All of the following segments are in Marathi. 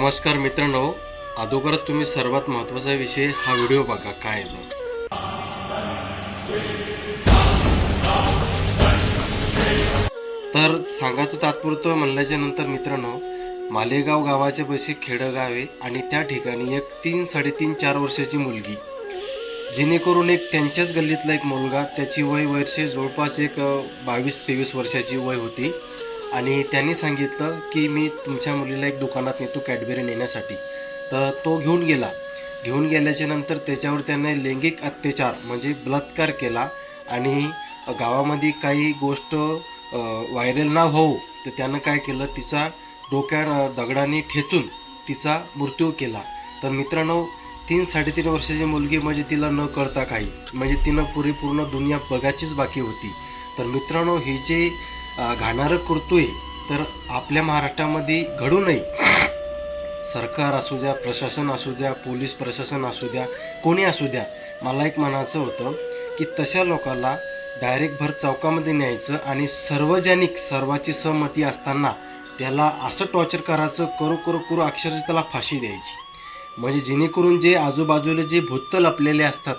नमस्कार मित्रांनो. अगोदर तुम्ही सर्वात महत्त्वाचा विषय हा व्हिडिओ बघा. काय आहे तर सांगायचं तात्पुरतं म्हणल्याच्या नंतर मित्रांनो मालेगाव गावाच्या पैसे खेडगाव आहे आणि त्या ठिकाणी एक तीन साडेतीन चार वर्षाची मुलगी. जेणेकरून एक त्यांच्याच गल्लीतला एक मुलगा त्याची वय वर्षे जवळपास एक बावीस तेवीस वर्षाची वय होती. आणि त्यांनी सांगितलं की मी तुमच्या मुलीला एक दुकानात नेतो कॅडबेरी नेण्यासाठी. तर तो घेऊन गेला. घेऊन गेल्याच्यानंतर त्याच्यावर त्याने लैंगिक अत्याचार म्हणजे बलात्कार केला आणि गावामध्ये काही गोष्ट व्हायरल ना होऊ तर त्यानं काय केलं तिचा डोक्या दगडाने ठेचून तिचा मृत्यू केला. तर मित्रांनो तीन साडेतीन वर्षाची मुलगी म्हणजे तिला न कळता काही म्हणजे तिनं पुरेपूर्ण दुनिया बघायचीच बाकी होती. तर मित्रांनो हे जे घाणारं करतोय तर आपल्या महाराष्ट्रामध्ये घडू नये. सरकार असू द्या प्रशासन असू द्या पोलीस प्रशासन असू द्या कोणी असू द्या मला एक म्हणायचं होतं की तशा लोकांना डायरेक्ट भर चौकामध्ये न्यायचं आणि सार्वजनिक सर्वाची सहमती असताना त्याला असं टॉर्चर करायचं करू करू करू अक्षरशः त्याला फाशी द्यायची. म्हणजे जेणेकरून जे आजूबाजूला जे भूत लपलेले असतात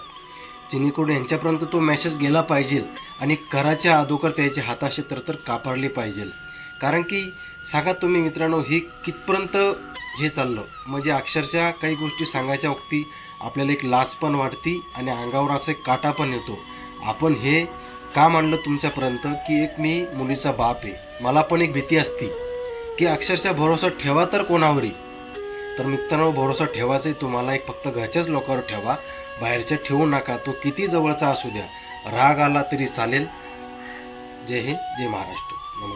जेणेकरून यांच्यापर्यंत तो मेसेज गेला पाहिजे आणि कराच्या अगोदर त्याचे हाताशी तर तर कापारले पाहिजे. कारण की सांगा तुम्ही मित्रांनो हे कितपर्यंत हे चाललं? म्हणजे अक्षरशः काही गोष्टी सांगायच्या वक्ती आपल्याला एक लाज पण वाटती आणि अंगावर असं एक काटा पण येतो. आपण हे का मांडलं तुमच्यापर्यंत की एक मी मुलीचा बाप आहे. मला पण एक भीती असती. की अक्षरशः भरोसा ठेवा तर कोणावरही तर मित्रांनो भरोसा ठेवायचा आहे तुम्हाला एक फक्त घरच्याच लोकांवर ठेवा. बाहेरच्या ठेवू नका. तो किती जवळचा असू द्या. राग आला तरी चालेल. जय हिंद जय महाराष्ट्र.